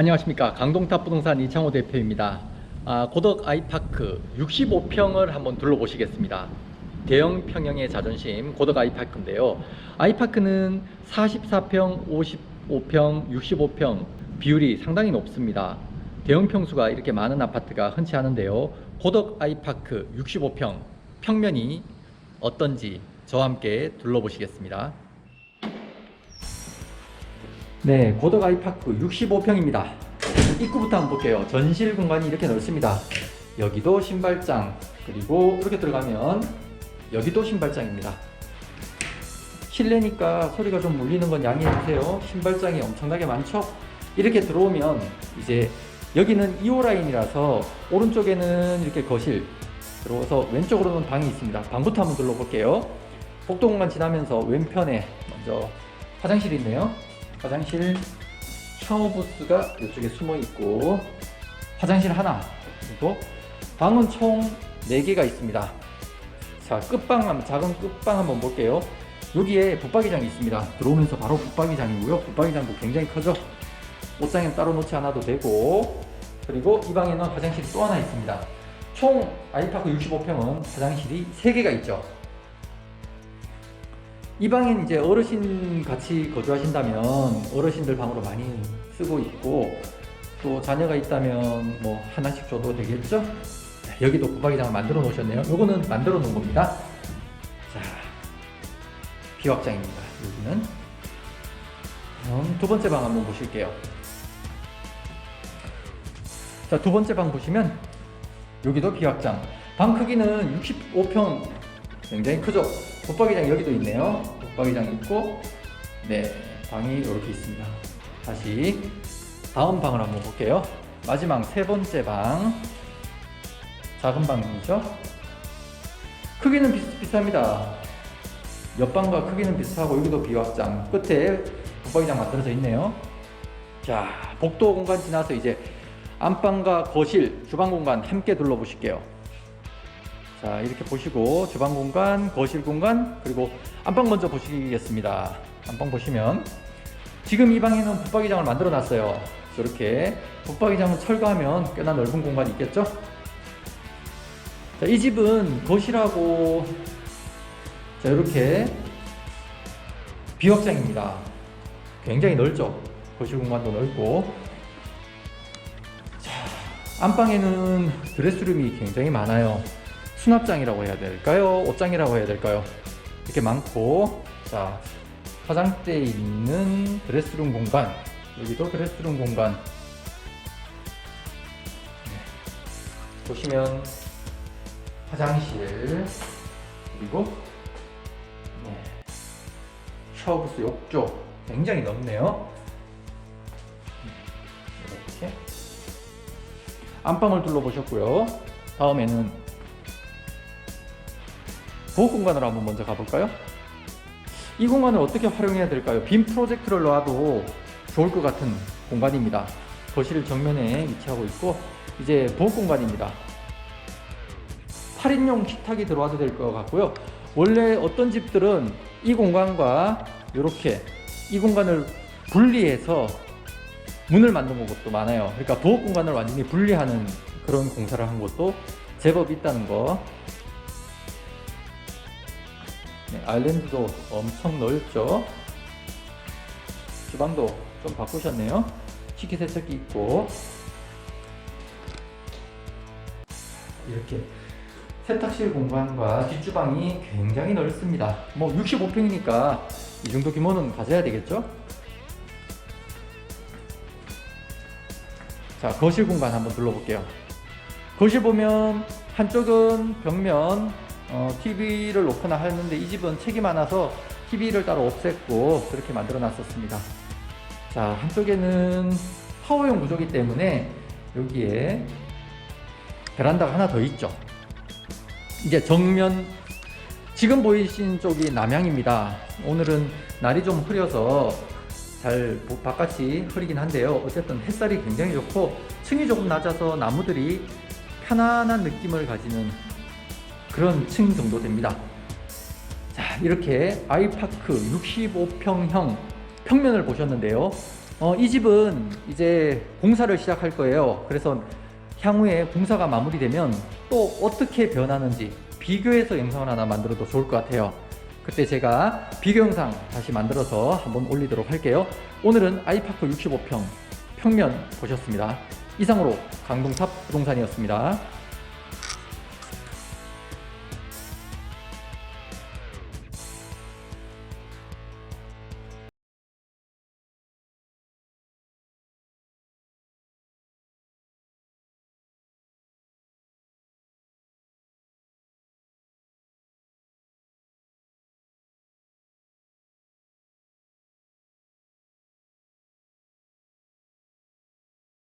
안녕하십니까 강동탑 부동산 이창호 대표입니다. 아, 고덕 아이파크 65평을 한번 둘러보시겠습니다. 대형 평형의 자존심 고덕 아이파크인데요. 아이파크는 44평, 55평, 65평 비율이 상당히 높습니다. 대형 평수가 이렇게 많은 아파트가 흔치 않은데요. 고덕 아이파크 65평 평면이 어떤지 저와 함께 둘러보시겠습니다. 네, 고덕 아이파크 65평입니다. 입구부터 한번 볼게요. 전실 공간이 이렇게 넓습니다. 여기도 신발장, 그리고 이렇게 들어가면 여기도 신발장입니다. 실내니까 소리가 좀 울리는 건 양해해 주세요. 신발장이 엄청나게 많죠? 이렇게 들어오면 이제 여기는 2호 라인이라서 오른쪽에는 이렇게 거실, 들어와서 왼쪽으로는 방이 있습니다. 방부터 한번 둘러볼게요. 복도 공간 지나면서 왼편에 먼저 화장실이 있네요. 화장실 샤워 부스가 이쪽에 숨어 있고 화장실 하나 그리고 방은 총 4개가 있습니다. 자 끝방 한번 작은 끝방 한번 볼게요. 여기에 붙박이장이 있습니다. 들어오면서 바로 붙박이장이고요. 붙박이장도 굉장히 크죠. 옷장에 따로 놓지 않아도 되고 그리고 이 방에는 화장실이 또 하나 있습니다. 총 아이파크 65평은 화장실이 3개가 있죠. 이 방엔 이제 어르신 같이 거주하신다면 어르신들 방으로 많이 쓰고 있고 또 자녀가 있다면 뭐 하나씩 줘도 되겠죠? 자, 여기도 붙박이장을 만들어 놓으셨네요. 요거는 만들어 놓은 겁니다. 자, 비확장입니다. 여기는. 그럼 두 번째 방 한번 보실게요. 자, 두 번째 방 보시면 여기도 비확장. 방 크기는 65평 굉장히 크죠? 붙박이장 여기도 있네요. 붙박이장 있고, 네, 방이 이렇게 있습니다. 다시 다음 방을 한번 볼게요. 마지막 세 번째 방. 작은 방이죠? 크기는 비슷비슷합니다. 옆방과 크기는 비슷하고 여기도 비확장. 끝에 붙박이장 만들어져 있네요. 자, 복도 공간 지나서 이제 안방과 거실, 주방 공간 함께 둘러보실게요. 자, 이렇게 보시고 주방 공간, 거실 공간, 그리고 안방 먼저 보시겠습니다. 안방 보시면 지금 이 방에는 붙박이장을 만들어 놨어요. 저렇게 붙박이장을 철거하면 꽤나 넓은 공간이 있겠죠? 자, 이 집은 거실하고 자, 이렇게 비확장입니다. 굉장히 넓죠? 거실 공간도 넓고 자, 안방에는 드레스룸이 굉장히 많아요. 수납장이라고 해야 될까요? 옷장이라고 해야 될까요? 이렇게 많고 자 화장대에 있는 드레스룸 공간 여기도 드레스룸 공간 네. 보시면 화장실 그리고 네. 샤워부스 욕조 굉장히 넓네요 이렇게 안방을 둘러보셨고요 다음에는 부엌 공간으로 한번 먼저 가볼까요? 이 공간을 어떻게 활용해야 될까요? 빔 프로젝트를 놔도 좋을 것 같은 공간입니다. 거실 정면에 위치하고 있고 이제 부엌 공간입니다. 8인용 식탁이 들어와도 될 것 같고요. 원래 어떤 집들은 이 공간과 이렇게 이 공간을 분리해서 문을 만든 것도 많아요. 그러니까 부엌 공간을 완전히 분리하는 그런 공사를 한 곳도 제법 있다는 거 네, 아일랜드도 엄청 넓죠. 주방도 좀 바꾸셨네요. 식기 세척기 있고 이렇게 세탁실 공간과 뒷주방이 굉장히 넓습니다. 뭐 65평이니까 이 정도 규모는 가져야 되겠죠? 자, 거실 공간 한번 둘러볼게요. 거실 보면 한쪽은 벽면 어, TV를 놓거나 하는데 이 집은 책이 많아서 TV를 따로 없앴고 그렇게 만들어 놨었습니다. 자, 한쪽에는 파워용 구조기 때문에 여기에 베란다가 하나 더 있죠. 이제 정면 지금 보이신 쪽이 남향입니다. 오늘은 날이 좀 흐려서 잘 보- 바깥이 흐리긴 한데요. 어쨌든 햇살이 굉장히 좋고 층이 조금 낮아서 나무들이 편안한 느낌을 가지는 그런 층 정도 됩니다. 자, 이렇게 아이파크 65평형 평면을 보셨는데요. 어, 이 집은 이제 공사를 시작할 거예요. 그래서 향후에 공사가 마무리되면 또 어떻게 변하는지 비교해서 영상을 하나 만들어도 좋을 것 같아요. 그때 제가 비교 영상 다시 만들어서 한번 올리도록 할게요. 오늘은 아이파크 65평 평면 보셨습니다. 이상으로 강동탑 부동산이었습니다.